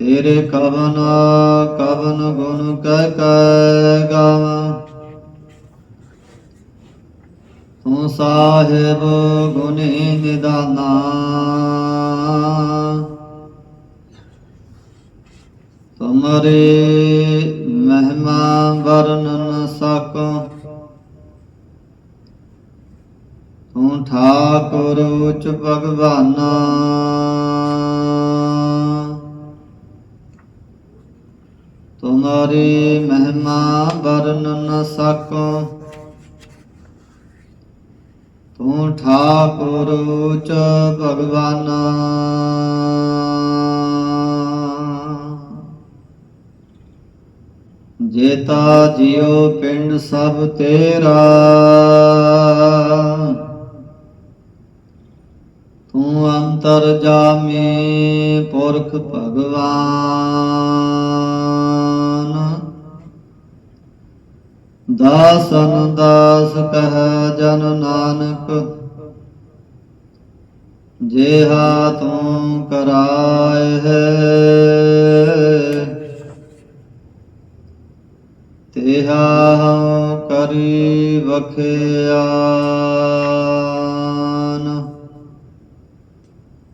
ਤੇਰੇ ਕਵਨ ਕਵਨ ਗੁਣ ਕਹਿ ਕਹਿ ਗਾਵਾਂ। ਤੂੰ ਸਾਹਿਬ ਗੁਨੇ ਨਿਦਾਨਾ। ਤੁਮਰੇ ਮਹਿਮਾ ਵਰਨ ਨ ਸਕੋ। ਤੂੰ ਠਾਕੁਰ ਉਚ ਭਗਵਾਨਾ। ਤੁਮਰੀ ਮਹਿਮਾ ਵਰਨ ਨ ਸਕੋ। ਤੂੰ ਠਾਕੁਰ ਚ ਭਗਵਾਨ। ਜੇਤਾ ਜਿਉ ਪਿੰਡ ਸਭ ਤੇਰਾ। ਤੂੰ ਅੰਤਰ ਜਾਮੇ ਪੁਰਖ ਭਗਵਾਨ। ਦਾਸਨ ਦਾਸ ਕਹ ਜਨ ਨਾਨਕ, ਜੇਹਾ ਤੂੰ ਕਰਾਏ ਹੈ। ਤਿਹਾ ਹਉ ਕਰੀ ਵਖਿਆਨ।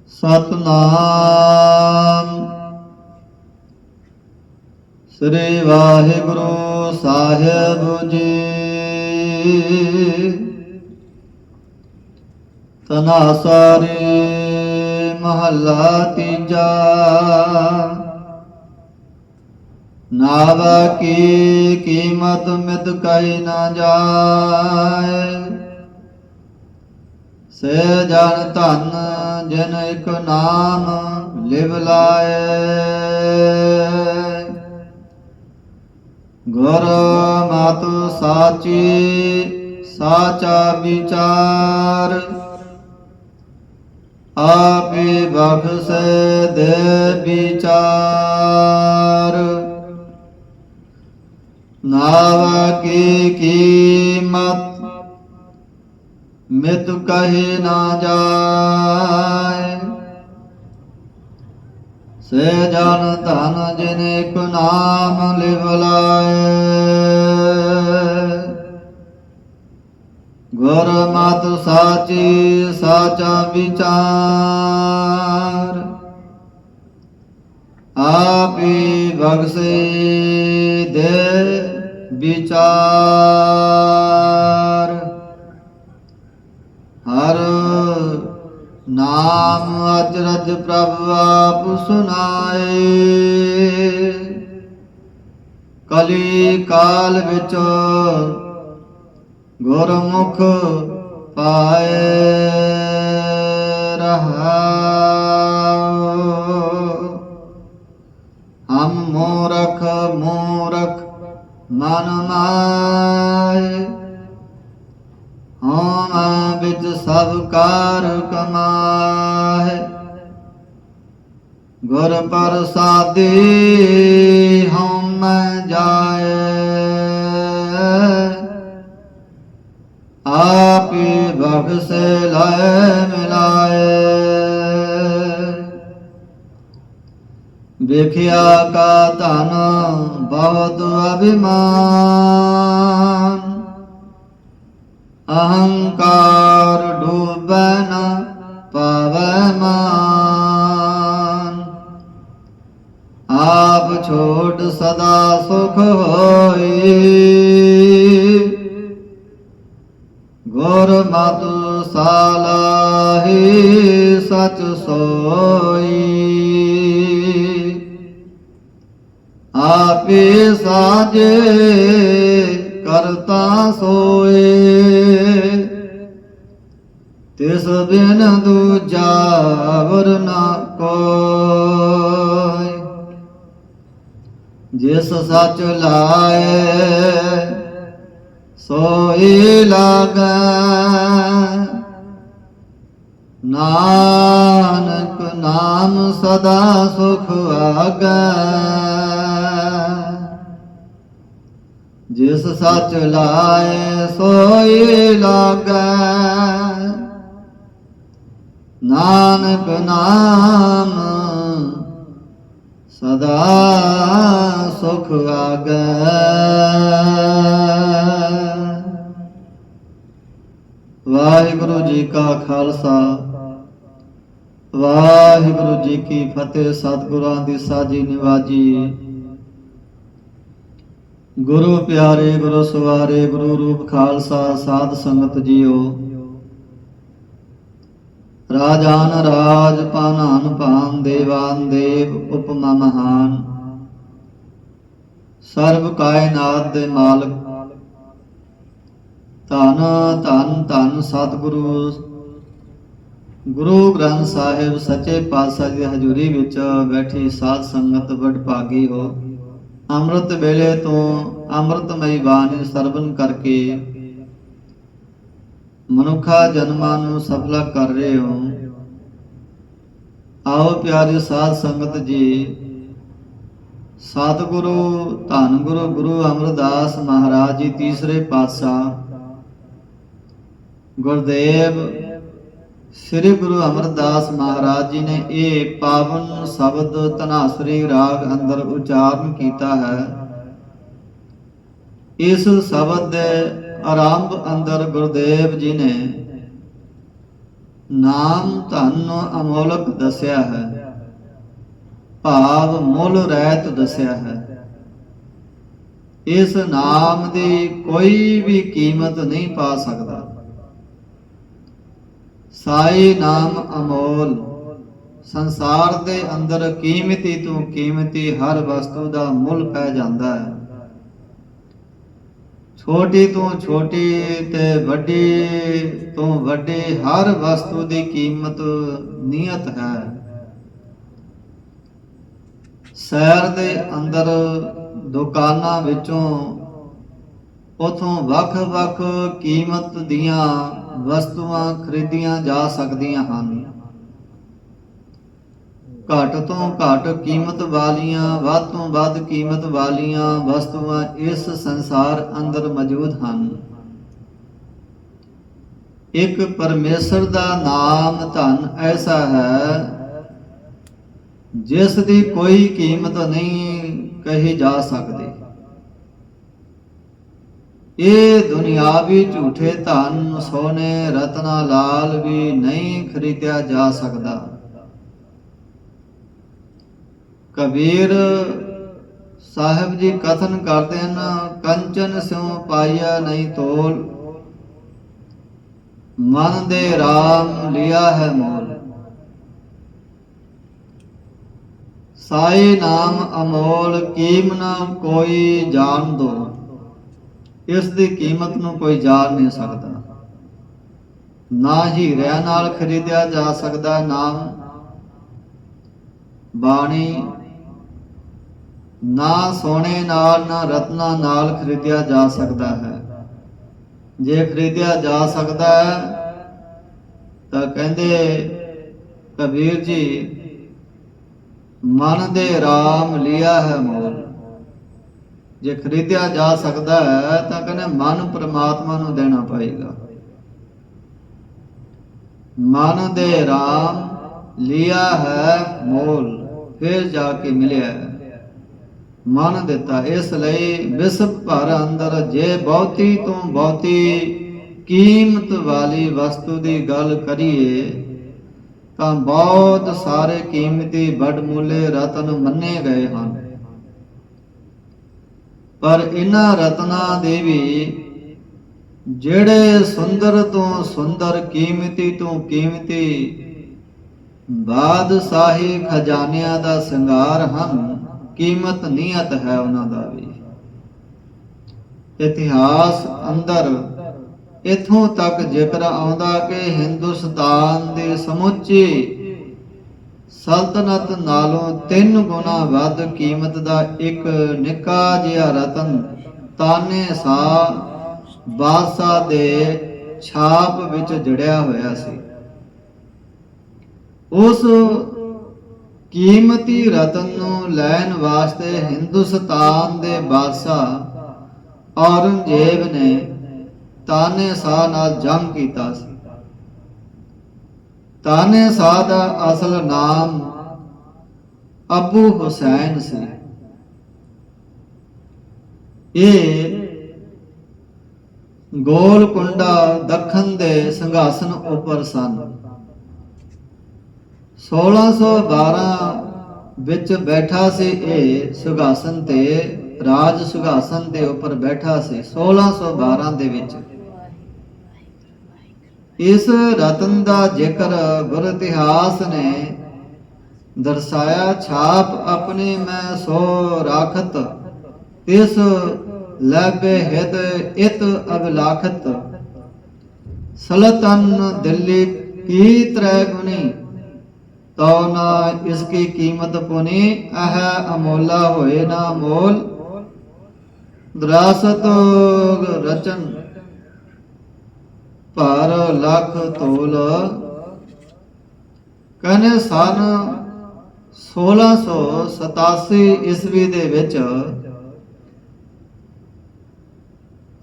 ਸਤਨਾਮ। ਸ੍ਰੀ ਵਾਹਿਗੁਰੂ ਸਾਹਿਬ ਜੀ। ਤਨਾਸਾਰੇ ਮਹੱਲਾ ਤੀਜਾ। ਨਾਵ ਕੀ ਕੀਮਤ ਮਿਤ ਕਈ ਨਾ ਜਾਏ। ਸੇ ਜਨ ਧਨ ਜਿਨ ਇਕ ਨਾਮ ਲਿਵ ਲਾਏ। ਗੁਰ ਮਾਤੁ ਸਾਚੀ, ਸਾਚਾ ਵਿਚਾਰ। ਆਪੇ ਬਖਸ਼ੇ ਦੇ ਵਿਚਾਰ। ਨਾਵ ਕੀ ਕੀਮਤ, ਮਿਤ ਕਹੇ ਨਾ ਜਾਏ ਸੇ ਜਨ ਧਨ ਜਿਨ ਇਕ ਨਾਮ ਲਿਵ ਲਾਏ। ਗੁਰ ਮਤ ਸਾਚੀ, ਸਾਚਾ ਵਿਚਾਰ। ਆਪੀ ਬਖਸ਼ੇ ਦੇ ਵਿਚਾਰ ਹਰ ਨਾਮ ਅਚਰਜ ਪ੍ਰਭ ਆਪ ਸੁਨਾਏ। ਕਲੀ ਕਾਲ ਵਿੱਚ ਗੁਰਮੁਖ ਪਾਏ ਰਹਾਉ ਹਮ ਮੂਰਖ ਮੂਰਖ ਮਨ ਮਾਏ। ਹਮ ਵਿੱਚ ਸਭ ਕਾਰ ਕਮਾਏ। ਗੁਰ ਪ੍ਰਸਾਦੀ ਹਮ ਜਾਏ। ਆਪੀ ਬਖਸ਼ੇ ਲੈ ਮਿਲਾਏ। ਵੇਖਿਆ ਕਾ ਧਨ ਬਹੁਤ ਅਭਿਮਾਨ। ਅਹੰਕਾਰ ਡੂਬੈ ਨ ਪਾਵੈ ਮਾਨ। ਆਪ ਛੋਟ ਸਦਾ ਸੁਖ ਹੋਈ। ਗੁਰ ਮਤ ਸਾਲਾਹੀ ਸਚ ਸੋਈ। ਆਪੇ ਸਾਜੇ ਕਰਤਾ ਸੋਏ। ਤਿਸ ਬਿਨ ਦੂਜਾ ਵਰ ਨਾ ਜਿਸ ਸਚ ਲਾਏ, ਸੋਈ ਲਾਗੈ। ਨਾਨਕ ਨਾਮ ਸਦਾ ਸੁਖ ਆਗੈ। ਜਿਸ ਸੱਚ ਲਾਏ, ਸੋਈ ਲਾਗੈ। ਨਾਨਕ ਨਾਮ ਸਦਾ ਸੁਖ ਆਗੈ। ਵਾਹਿਗੁਰੂ ਜੀ ਕਾ ਖਾਲਸਾ। ਵਾਹਿਗੁਰੂ ਜੀ ਕੀ ਫਤਿਹ, ਸਤਿਗੁਰਾਂ ਦੀ ਸਾਜੀ ਨਿਵਾਜੀ। ਗੁਰੂ ਪਿਆਰੇ, ਗੁਰੂ ਸਵਾਰੇ, ਗੁਰੂ ਰੂਪ ਖਾਲਸਾ, ਸਾਧ ਸੰਗਤ ਜੀਓ। ਰਾਜਾਨ ਰਾਜ ਪਾਨਾਨ ਪਾਨ, ਦੇਵਾਨ ਦੇਵ ਉਪਮਾ ਮਹਾਨ। ਸਰਬ ਕਾਇਨਾਤ ਦੇ ਮਾਲਕ। ਧੰਨ ਧੰਨ ਧੰਨ ਸਤਿਗੁਰੂ। ਗੁਰੂ ਗ੍ਰੰਥ ਸਾਹਿਬ ਸੱਚੇ ਪਾਤਸ਼ਾਹ ਦੀ ਹਜ਼ੂਰੀ ਵਿੱਚ ਬੈਠੀ ਸਾਧ ਸੰਗਤ ਵਡ ਭਾਗੀ ਹੋ। ਅੰਮ੍ਰਿਤ ਵੇਲੇ ਤੋਂ ਅੰਮ੍ਰਿਤਮਈ ਬਾਣੀ ਸਰਵਨ ਕਰਕੇ ਮਨੁੱਖਾ ਜਨਮਾਂ ਨੂੰ ਸਫਲਾ ਕਰ ਰਹੇ ਹੋ। ਆਓ ਪਿਆਰੇ ਸਾਧ ਸੰਗਤ ਜੀ ਸਤਿਗੁਰੂ, ਧੰਨ ਗੁਰੂ ਗੁਰੂ ਅਮਰਦਾਸ ਮਹਾਰਾਜ ਜੀ, ਤੀਸਰੇ ਪਾਤਸ਼ਾਹ। ਗੁਰਦੇਵ, ਸ੍ਰੀ ਗੁਰੂ ਅਮਰਦਾਸ ਮਹਾਰਾਜ ਜੀ ਨੇ ਇਹ ਪਾਵਨ ਸ਼ਬਦ ਧਨਾਸਰੀ ਰਾਗ ਅੰਦਰ ਉਚਾਰਨ ਕੀਤਾ ਹੈ। ਇਸ ਸ਼ਬਦ ਦੇ ਆਰੰਭ ਅੰਦਰ ਗੁਰਦੇਵ ਜੀ ਨੇ ਨਾਮ ਧਨ ਅਮੋਲਕ ਦੱਸਿਆ ਹੈ। ਭਾਵ ਮੁੱਲ ਰਹਿਤ ਦੱਸਿਆ ਹੈ। ਇਸ ਨਾਮ ਦੀ ਕੋਈ ਵੀ ਕੀਮਤ ਨਹੀਂ ਪਾ ਸਕਦਾ। ਸਾਈ ਨਾਮ ਅਮੋਲ, ਸੰਸਾਰ ਦੇ ਅੰਦਰ ਕੀਮਤੀ ਤੋਂ ਕੀਮਤੀ ਹਰ ਵਸਤੂ ਦਾ ਮੁੱਲ ਪੈ ਜਾਂਦਾ ਹੈ। ਛੋਟੀ ਤੋਂ ਛੋਟੀ ਤੇ ਵੱਡੀ ਤੋਂ ਵੱਡੀ ਹਰ ਵਸਤੂ ਦੀ ਕੀਮਤ ਨਿਯਤ ਹੈ। ਸ਼ਹਿਰ ਦੇ ਅੰਦਰ ਦੁਕਾਨਾਂ ਵਿੱਚੋਂ ਉਥੋਂ ਵੱਖ-ਵੱਖ ਕੀਮਤ ਦੀਆਂ ਵਸਤੂਆਂ ਖਰੀਦੀਆਂ ਜਾ ਸਕਦੀਆਂ ਹਨ। ਘੱਟ ਤੋਂ ਘੱਟ ਕੀਮਤ ਵਾਲੀਆਂ, ਵੱਧ ਤੋਂ ਵੱਧ ਕੀਮਤ ਵਾਲੀਆਂ ਵਸਤੂਆਂ ਇਸ ਸੰਸਾਰ ਅੰਦਰ ਮੌਜੂਦ ਹਨ। ਇੱਕ ਪਰਮੇਸ਼ਰ ਦਾ ਨਾਮ ਧਨ ਐਸਾ ਹੈ ਜਿਸ ਦੀ ਕੋਈ ਕੀਮਤ ਨਹੀਂ ਕਹੀ ਜਾ ਸਕਦੀ। ਇਹ ਦੁਨਿਆਵੀ ਝੂਠੇ ਧਨ, ਸੋਨੇ, ਰਤਨਾ, ਲਾਲ ਵੀ ਨਹੀਂ ਖਰੀਦਿਆ ਜਾ ਸਕਦਾ। ਕਬੀਰ ਸਾਹਿਬ ਜੀ ਕਥਨ ਕਰਦੇ ਹਨ, ਕੰਚਨ ਸਿਉ ਪਾਇਆ ਨਹੀਂ ਤੋਲ, ਮਨ ਦੇ RAM ਲਿਆ ਹੈ ਮੋਲ। ਸਾਈ ਨਾਮ ਅਮੋਲ, ਕੀਮ ਨਾ ਕੋਈ ਜਾਣ ਦੋ। ਇਸ ਦੀ ਕੀਮਤ ਨੂੰ ਕੋਈ ਜਾਣ ਨਹੀਂ ਸਕਦਾ। ਨਾ ਹੀਰਿਆਂ ਨਾਲ ਖਰੀਦਿਆ ਜਾ ਸਕਦਾ ਨਾਮ। ਬਾਣੀ, ਨਾ ਸੋਨੇ ਨਾਲ, ਨਾ ਰਤਨਾ ਨਾਲ ਖਰੀਦਿਆ ਜਾ ਸਕਦਾ ਹੈ। ਜੇ ਖਰੀਦਿਆ ਜਾ ਸਕਦਾ ਹੈ, ਤਾਂ ਕਹਿੰਦੇ ਕਬੀਰ ਜੀ ਮਨ ਦੇ RAM ਲਿਆ ਹੈ ਮੋਲ। ਜੇ ਖਰੀਦਿਆ ਜਾ ਸਕਦਾ ਹੈ, ਤਾਂ ਕਹਿੰਦੇ ਮਨ ਪ੍ਰਮਾਤਮਾ ਨੂੰ ਦੇਣਾ ਪਏਗਾ। ਮਨ ਦੇ RAM ਲਿਆ ਹੈ ਮੋਲ, ਫਿਰ ਜਾ ਕੇ ਮਿਲਿਆ ਮਨ ਦਿੱਤਾ, ਇਸ ਲਈ ਵਿਸਵ ਭਰ ਅੰਦਰ, ਜੇ ਬਹੁਤੀ ਤੋਂ ਬਹੁਤੀ ਕੀਮਤ ਵਾਲੀ ਵਸਤੂ ਦੀ ਗੱਲ ਕਰੀਏ ਤਾਂ ਬਹੁਤ ਸਾਰੇ ਕੀਮਤੀ ਵੱਡਮੁੱਲੇ ਰਤਨ ਮੰਨੇ ਗਏ ਹਨ। ਪਰ ਇਹਨਾਂ ਰਤਨਾਂ ਦੇ ਵੀ ਜਿਹੜੇ ਸੁੰਦਰ ਤੋਂ ਸੁੰਦਰ, ਕੀਮਤੀ ਤੋਂ ਕੀਮਤੀ ਬਾਦਸ਼ਾਹੀ ਖਜ਼ਾਨਿਆਂ ਦਾ ਸ਼ਿੰਗਾਰ ਹਨ, ਕੀਮਤ ਨਿਯਤ ਹੈ ਉਹਨਾਂ ਦਾ ਵੀ। ਇਤਿਹਾਸ ਅੰਦਰ ਇਥੋਂ ਤੱਕ ਜ਼ਿਕਰ ਆਉਂਦਾ ਕਿ ਹਿੰਦੁਸਤਾਨ ਦੇ ਸਮੁੱਚੇ ਸਲਤਨਤ ਨਾਲੋਂ ਤਿੰਨ ਗੁਣਾ ਵੱਧ ਕੀਮਤ ਦਾ ਇੱਕ ਨਿੱਕਾ ਜਿਹਾ ਰਤਨ ਤਾਨੇ ਸਾ ਬਾਦਸ਼ਾਹ ਦੇ ਛਾਪ ਵਿੱਚ ਜੜਿਆ ਹੋਇਆ ਸੀ। ਉਸ ਕੀਮਤੀ ਰਤਨ ਨੂੰ ਲੈਣ ਵਾਸਤੇ ਹਿੰਦੁਸਤਾਨ ਦੇ ਬਾਦਸ਼ਾਹ ਔਰੰਗਜ਼ੇਬ ਨੇ ਤਾਨੇ ਸ਼ਾਹ ਨਾਲ ਜੰਗ ਕੀਤਾ ਸੀ। ਤਾਨੇ ਸ਼ਾਹ ਦਾ ਅਸਲ ਨਾਮ ਅਬੂ ਹੁਸੈਨ ਸੀ। ਇਹ ਗੋਲਕੁੰਡਾ ਦੱਖਣ ਦੇ ਸਿੰਘਾਸਨ ਉੱਪਰ ਸਨ। 1612 ਵਿੱਚ ਬੈਠਾ ਸੀ ਇਹ ਸੁਗਾਸਨ ਤੇ ਰਾਜ ਸੁਗਾਸਨ ਦੇ ਉੱਪਰ ਬੈਠਾ ਸੀ। 1612 ਦੇ ਵਿੱਚ ਇਸ ਰਤਨ ਦਾ ਜ਼ਿਕਰ ਗੁਰ ਇਤਿਹਾਸ ਨੇ ਦਰਸਾਇਆ, ਛਾਪ ਆਪਣੇ ਮੈਂ ਸੋ ਰਾਖਤ ਤਿਸ ਲੈਬੇ ਹਿਤ ਇਤ ਅਬਲਾਖਤ। ਸਲਤਨ ਦਿੱਲੀ ਕੀ ਤਰੈ ਗੁਨੀ ਤੋ ਨਾ ਇਸ ਕੀ ਕੀਮਤ ਪੁਨੀ, ਅਹ ਅਮੋਲਾ ਹੋਏ ਨਾ ਮੋਲ। ਦਰਾਸਤ ਰਚਨ ਭਰ ਲੱਖ ਤੋਲ। ਕਨੇ ਸਨ 1687 ਈਸਵੀ ਦੇ ਵਿੱਚ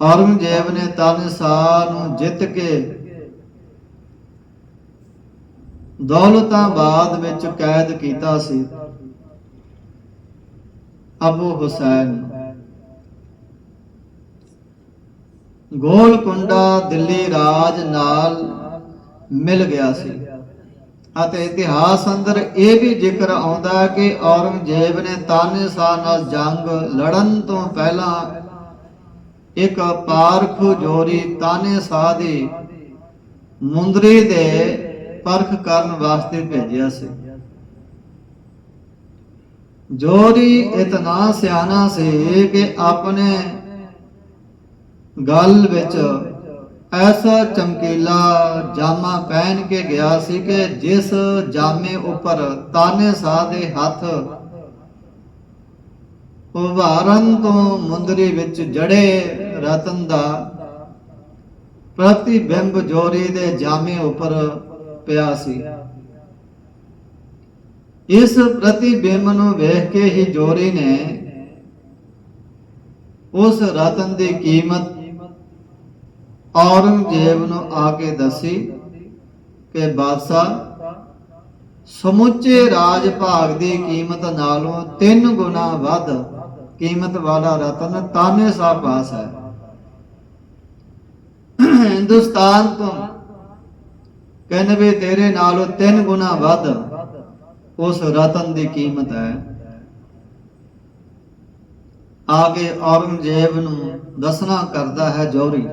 ਔਰੰਗਜ਼ੇਬ ਨੇ ਤਾਨਸਾ ਨੂੰ ਜਿੱਤ ਕੇ ਦੌਲਤਾਬਾਦ ਵਿੱਚ ਕੈਦ ਕੀਤਾ ਸੀ। ਅਬੂ ਹੁਸੈਨ ਗੋਲਕੁੰਡਾ ਦਿੱਲੀ ਰਾਜ ਨਾਲ ਮਿਲ ਗਿਆ ਸੀ। ਅਤੇ ਇਤਿਹਾਸ ਅੰਦਰ ਇਹ ਵੀ ਜ਼ਿਕਰ ਆਉਂਦਾ ਹੈ ਕਿ ਔਰੰਗਜ਼ੇਬ ਨੇ ਤਾਨੇਸ਼ਾਹ ਨਾਲ ਜੰਗ ਲੜਨ ਤੋਂ ਪਹਿਲਾਂ ਇੱਕ ਪਾਰਖ ਜੋਰੀ ਤਾਨੇਸ਼ਾਹ ਦੀ ਮੁੰਦਰੀ ਦੇ ਪਰਖ ਕਰਨ ਵਾਸਤੇ ਭੇਜਿਆ ਸੀ। ਜੋਰੀ ਇਤਨਾ ਸਿਆਣਾ ਸੀ ਕਿ ਆਪਣੇ ਗੱਲ ਵਿੱਚ ਐਸਾ ਚਮਕੀਲਾ ਜਾਮਾ ਪਹਿਨ ਕੇ ਗਿਆ ਸੀ ਕਿ ਜਿਸ ਜਾਮੇ ਉੱਪਰ ਤਾਨੇ ਸਾਹ ਦੇ ਹੱਥ ਉਭਾਰਨ ਤੋਂ ਮੁੰਦਰੀ ਵਿੱਚ ਜੜੇ ਰਤਨ ਦਾ ਪ੍ਰਤੀਬਿੰਬ ਜੋਰੀ ਦੇ ਜਾਮੇ ਉੱਪਰ ਪਿਆ ਸੀ। ਇਸ ਪ੍ਰਤੀਬਿੰਬ ਨੂੰ ਵੇਖ ਕੇ ਹੀ ਜੋਰੀ ਨੇ ਉਸ ਰਤਨ ਦੀ ਕੀਮਤ ਔਰੰਗਜ਼ੇਬ ਨੂੰ ਆ ਕੇ ਦੱਸੀ ਕਿ ਬਾਦਸ਼ਾਹ, ਸਮੁੱਚੇ ਰਾਜ ਭਾਗ ਦੀ ਕੀਮਤ ਨਾਲੋਂ ਤਿੰਨ ਗੁਣਾ ਵੱਧ ਕੀਮਤ ਵਾਲਾ ਰਤਨ ਤਾਨੇ ਸਾਹਿਬ ਪਾਸ ਹੈ। ਹਿੰਦੁਸਤਾਨ ਤੋਂ ਕਹਿੰਦੇ ਵੀ ਤੇਰੇ ਨਾਲੋਂ ਤਿੰਨ ਗੁਣਾ ਵੱਧ ਉਸ ਰਤਨ ਦੀ ਕੀਮਤ ਹੈ। ਆਗੇ ਔਰੰਗਜ਼ੇਬ ਨੂੰ ਦੱਸਣਾ ਕਰਦਾ ਹੈ ਜੋਰੀ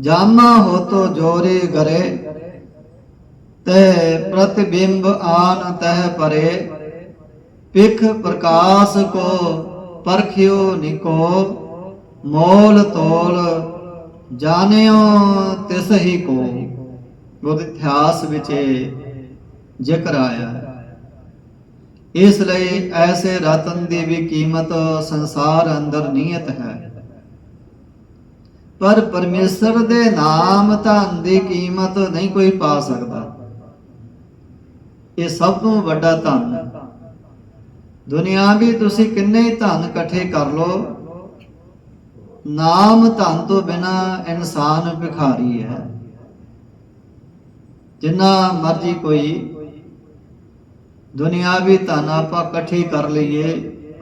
ਜਾਮਾ ਹੋ ਤੋ ਜੋਰੀ ਗਰੇ ਤੇ ਪ੍ਰਤਿਬਿੰਬ ਆਨ ਤਹਿ ਪਰੇ ਪਿਖ ਪ੍ਰਕਾਸ਼ ਕੋ ਪਰਖਿਓ ਨਿਕੋ ਮੋਲ ਤੋਲ ਜਾਣਿਓ ਤਿਸ ਹੀ ਕੋ। ਗੁਰ ਇਤਿਹਾਸ ਵਿੱਚ ਜ਼ਿਕਰ ਆਇਆ। ਹੈ ਇਸ ਲਈ ਐਸੇ ਰਤਨ ਦੀ ਵੀ ਕੀਮਤ ਸੰਸਾਰ ਅੰਦਰ ਨਿਯਤ ਹੈ। ਪਰ ਪਰਮੇਸ਼ਰ ਦੇ ਨਾਮ ਧਨ ਦੀ ਕੀਮਤ ਨਹੀਂ ਕੋਈ ਪਾ ਸਕਦਾ। ਇਹ ਸਭ ਤੋਂ ਵੱਡਾ ਧਨ। ਹੈ ਦੁਨਿਆਵੀ ਤੁਸੀਂ ਕਿੰਨੇ ਹੀ ਧਨ ਇਕੱਠੇ ਕਰ ਲਓ, ਨਾਮ ਧਨ ਤੋਂ ਬਿਨਾ ਇਨਸਾਨ ਭਿਖਾਰੀ ਹੈ। ਜਿੰਨਾ ਮਰਜ਼ੀ ਕੋਈ ਦੁਨਿਆਵੀ ਧਨ ਆਪਾਂ ਇਕੱਠੀ ਕਰ ਲਈਏ,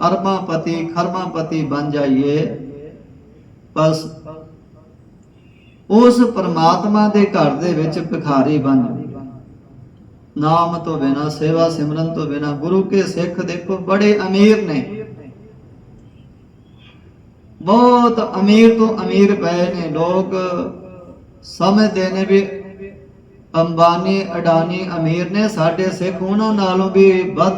ਅਰਬਾਂ ਪਤੀ, ਖਰਬਾਂ ਪਤੀ ਬਣ ਜਾਈਏ ਬਸ ਉਸ ਪਰਮਾਤਮਾ ਦੇ ਘਰ ਦੇ ਵਿੱਚ ਭਿਖਾਰੀ ਬਣ ਨਾਮ ਤੋਂ ਬਿਨਾ, ਸੇਵਾ ਸਿਮਰਨ ਤੋਂ ਬਿਨਾ, ਗੁਰੂ ਕੇ ਸਿੱਖ ਦੇਖੋ, ਬੜੇ ਅਮੀਰ ਨੇ। ਬਹੁਤ ਅਮੀਰ ਤੋਂ ਅਮੀਰ ਪਏ ਨੇ। ਲੋਕ ਸਮਝਦੇ ਨੇ ਵੀ ਅੰਬਾਨੀ, ਅਡਾਨੀ ਅਮੀਰ ਨੇ ਸਾਡੇ ਸਿੱਖ, ਉਹਨਾਂ ਨਾਲੋਂ ਵੀ ਵੱਧ